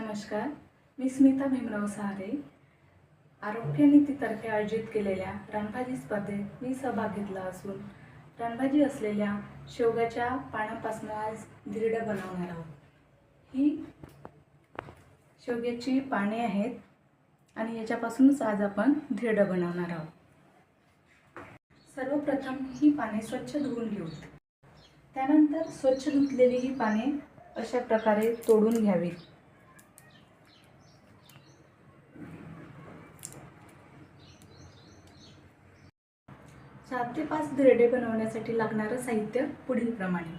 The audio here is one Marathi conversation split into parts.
नमस्कार मी स्मिता भीमराव सहारे आरोग्य नीतीतर्फे आयोजित केलेल्या रणभाजी स्पर्धेत मी सहभाग घेतला असून रणभाजी असलेल्या शेवग्याच्या पानापासून आज धिरडं बनवणार आहोत. ही शेवग्याची पाने आहेत आणि याच्यापासूनच आज आपण धिरडं बनवणार आहोत. सर्वप्रथम ही पाने स्वच्छ धुवून घेऊ त्यानंतर स्वच्छ धुतलेली ही पाने अशा प्रकारे तोडून घ्यावीत. चार ते पाच धिरडे बनवण्यासाठी लागणारं साहित्य पुढील प्रमाणे.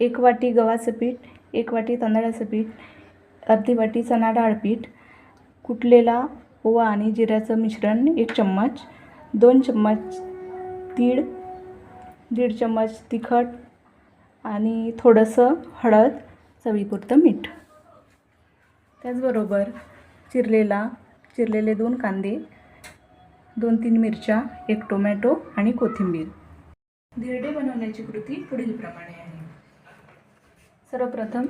एक वाटी गव्हाचं पीठ एक वाटी तांदळाचं पीठ अर्धी वाटी चणा डाळपीठ कुटलेला ओवा आणि जिऱ्याचं मिश्रण एक चम्मच दोन चम्मच तीळ दीड चम्मच तिखट आणि थोडंसं हळद चवीपुरतं मीठ. त्याचबरोबर चिरलेला चिरलेले दोन कांदे दोन तीन मिरच्या एक टोमॅटो आणि कोथिंबीर. धिरडे बनवण्याची कृती पुढीलप्रमाणे आहे. सर्वप्रथम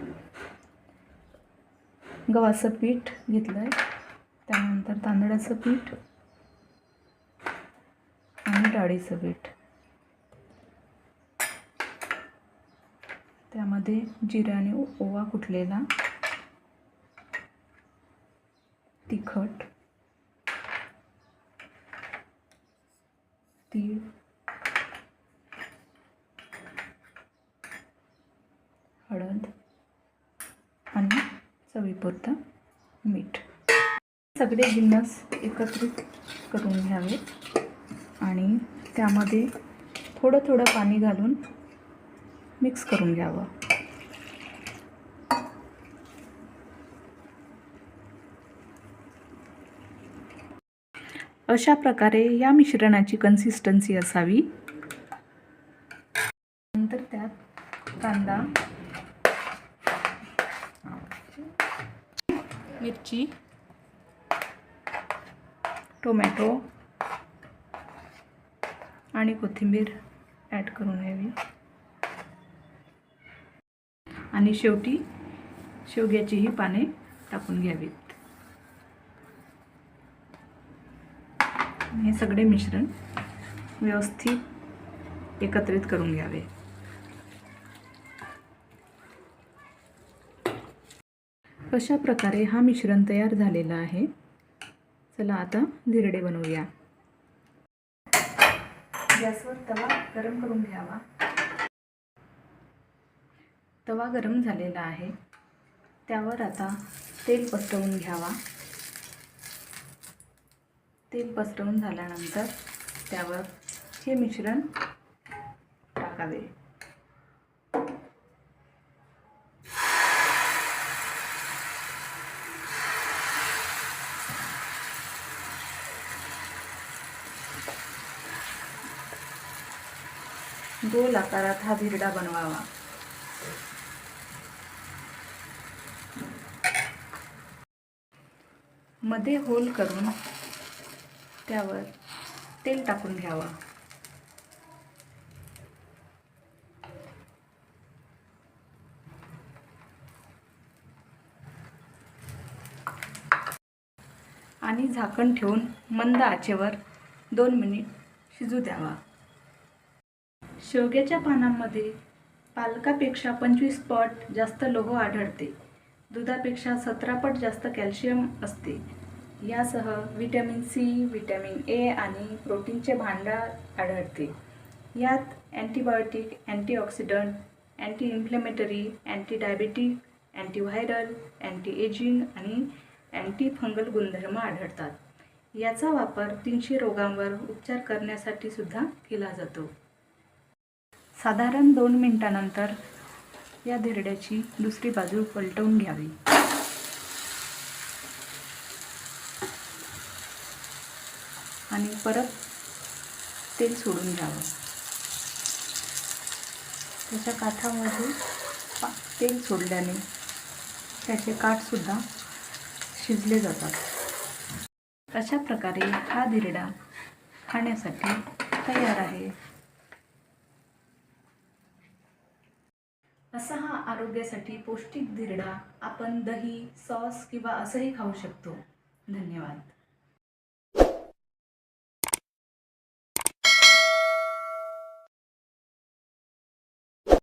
गव्हाचं पीठ घेतलं आहे त्यानंतर तांदळाचं पीठ आणि डाळीचं पीठ. त्यामध्ये जिरा आणि ओवा कुटलेला तिखट. तीळ हळद आणि चवीपुरतं मीठ. सगळे जिन्नस एकत्रित करून घ्यावे आणि त्यामध्ये थोडं थोडं पाणी घालून मिक्स करून घ्यावं. अशा प्रकारे या मिश्रणाची कन्सिस्टन्सी असावी. नंतर त्यात कांदा मिरची टोमॅटो आणि कोथिंबीर ॲड करून घ्यावी. आणि शेवटी शेवग्याचीही पाने टाकून घ्यावीत. हे सगळे मिश्रण व्यवस्थित एकत्रित करून घ्यावे. अशा प्रकारे हा मिश्रण तयार झालेला आहे. चला आता धिरडे बनवूया. गॅसवर तवा गरम करून घ्यावा. तवा गरम झालेला आहे. त्यावर आता तेल पसरवून घ्यावा. तेल पसरवून झाल्यानंतर त्यावर हे मिश्रण टाकावे. गोल आकारात हा धिरडा बनवावा. मध्ये होल करून त्यावर तेल टाकून घ्यावं. आणि झाकण ठेवून मंद आचेवर दोन मिनिट शिजू द्यावा. शेवग्याच्या पानांमध्ये पालकापेक्षा पंचवीस पट जास्त लोह आढळते. दुधापेक्षा सतरा पट जास्त कॅल्शियम असते. यासह विटॅमिन सी विटॅमिन ए आणि प्रोटीनचे भांडार आढळते. यात antibiotic antioxidant anti inflammatory anti diabetic antiviral anti ageing आणि अँटी फंगल गुणधर्म आढळतात. याचा वापर तीनशे रोगांवर उपचार करण्यासाठी सुद्धा केला जातो. साधारण दोन मिनिटानंतर या धिरड्याची दुसरी बाजू पलटवून घ्यावी. आणि परत तेल सोडून घ्यावं. त्याच्या काठामध्ये पा तेल सोडल्याने त्याचे काठसुद्धा शिजले जातात. अशा प्रकारे हा धिरडा खाण्यासाठी तयार आहे. असा हा आरोग्यासाठी पौष्टिक धिरडा आपण दही सॉस किंवा असंही खाऊ शकतो. धन्यवाद.